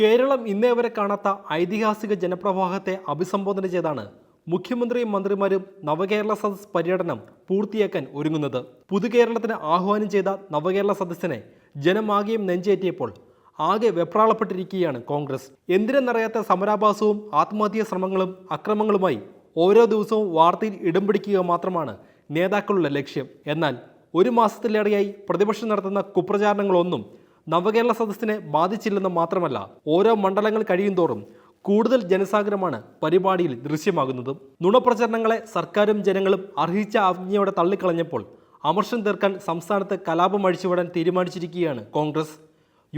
കേരളം ഇന്നേ വരെ കാണാത്ത ഐതിഹാസിക ജനപ്രവാഹത്തെ അഭിസംബോധന ചെയ്താണ് മുഖ്യമന്ത്രിയും മന്ത്രിമാരും നവകേരള സദസ് പര്യടനം പൂർത്തിയാക്കാൻ ഒരുങ്ങുന്നത്. പുതുകേരളത്തിന് ആഹ്വാനം ചെയ്ത നവകേരള സദസ്സിനെ ജനമാകെയും നെഞ്ചേറ്റിയപ്പോൾ ആകെ വെപ്രാളപ്പെട്ടിരിക്കുകയാണ് കോൺഗ്രസ്. എന്തിനെന്നറിയാത്ത സമരാഭാസവും ആത്മഹത്യാ ശ്രമങ്ങളും അക്രമങ്ങളുമായി ഓരോ ദിവസവും വാർത്തയിൽ ഇടം പിടിക്കുക മാത്രമാണ് നേതാക്കളുടെ ലക്ഷ്യം. എന്നാൽ ഒരു മാസത്തിലേറെയായി പ്രതിപക്ഷം നടത്തുന്ന കുപ്രചാരണങ്ങളൊന്നും നവകേരള സദസ്സിനെ ബാധിച്ചില്ലെന്ന് മാത്രമല്ല ഓരോ മണ്ഡലങ്ങൾ കഴിയുന്തോറും കൂടുതൽ ജനസാഗരമാണ് പരിപാടിയിൽ ദൃശ്യമാകുന്നത്. നുണപ്രചരണങ്ങളെ സർക്കാരും ജനങ്ങളും അർഹിച്ച ആജ്ഞയോടെ തള്ളിക്കളഞ്ഞപ്പോൾ അമർഷം തീർക്കാൻ സംസ്ഥാനത്ത് കലാപം അഴിച്ചുവിടാൻ തീരുമാനിച്ചിരിക്കുകയാണ് കോൺഗ്രസ്.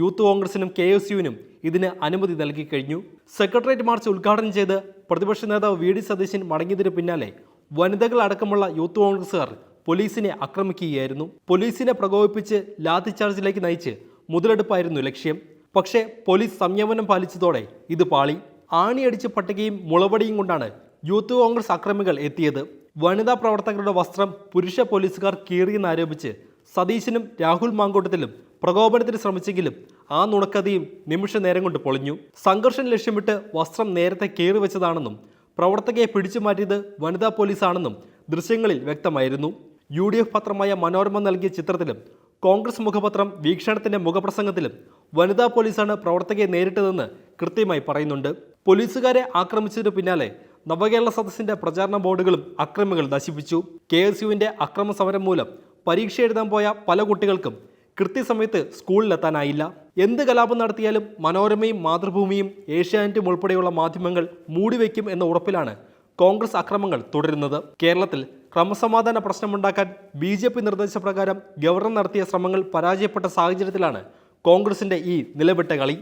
യൂത്ത് കോൺഗ്രസിനും കെ എസ് യുവിനും ഇതിന് അനുമതി നൽകി കഴിഞ്ഞു. സെക്രട്ടേറിയറ്റ് മാർച്ച് ഉദ്ഘാടനം ചെയ്ത് പ്രതിപക്ഷ നേതാവ് വി ഡി സതീശൻ മടങ്ങിയതിനു പിന്നാലെ വനിതകൾ അടക്കമുള്ള യൂത്ത് കോൺഗ്രസുകാർ പോലീസിനെ ആക്രമിക്കുകയായിരുന്നു. പോലീസിനെ പ്രകോപിപ്പിച്ച് ലാത്തിചാർജിലേക്ക് നയിച്ച് മുതലെടുപ്പായിരുന്നു ലക്ഷ്യം. പക്ഷേ പോലീസ് സംയമനം പാലിച്ചതോടെ ഇത് പാളി. ആണിയടിച്ച പട്ടികയും മുളവടിയും കൊണ്ടാണ് യൂത്ത് കോൺഗ്രസ് അക്രമികൾ എത്തിയത്. വനിതാ പ്രവർത്തകരുടെ വസ്ത്രം പുരുഷ പോലീസുകാർ കീറിയെന്നാരോപിച്ച് സതീശനും രാഹുൽ മാങ്കോട്ടത്തിലും പ്രകോപനത്തിന് ശ്രമിച്ചെങ്കിലും ആ നുണക്കഥയും നിമിഷ നേരം കൊണ്ട് പൊളിഞ്ഞു. സംഘർഷം ലക്ഷ്യമിട്ട് വസ്ത്രം നേരത്തെ കീറി വെച്ചതാണെന്നും പ്രവർത്തകയെ പിടിച്ചു മാറ്റിയത് വനിതാ പോലീസാണെന്നും ദൃശ്യങ്ങളിൽ വ്യക്തമായിരുന്നു. യു ഡി എഫ് പത്രമായ മനോരമ നൽകിയ ചിത്രത്തിലും കോൺഗ്രസ് മുഖപത്രം വീക്ഷണത്തിന്റെ മുഖപ്രസംഗത്തിലും വനിതാ പോലീസാണ് പ്രവർത്തകയെ നേരിട്ടതെന്ന് കൃത്യമായി പറയുന്നുണ്ട്. പോലീസുകാരെ ആക്രമിച്ചതിനു പിന്നാലെ നവകേരള സദസ്സിന്റെ പ്രചാരണ ബോർഡുകളും അക്രമികൾ നശിപ്പിച്ചു. കെ എസ് യുവിന്റെ അക്രമ സമരം മൂലം പരീക്ഷ എഴുതാൻ പോയ പല കുട്ടികൾക്കും കൃത്യസമയത്ത് സ്കൂളിലെത്താനായില്ല. എന്ത് കലാപം നടത്തിയാലും മനോരമയും മാതൃഭൂമിയും ഏഷ്യാനെറ്റും ഉൾപ്പെടെയുള്ള മാധ്യമങ്ങൾ മൂടിവെക്കും എന്ന ഉറപ്പിലാണ് കോൺഗ്രസ് അക്രമങ്ങൾ തുടരുന്നത്. കേരളത്തിൽ ക്രമസമാധാന പ്രശ്നമുണ്ടാക്കാൻ ബി ജെ പി നിർദ്ദേശപ്രകാരം ഗവർണർ നടത്തിയ ശ്രമങ്ങൾ പരാജയപ്പെട്ട സാഹചര്യത്തിലാണ് കോൺഗ്രസിന്റെ ഈ നിലവിട്ട കളി.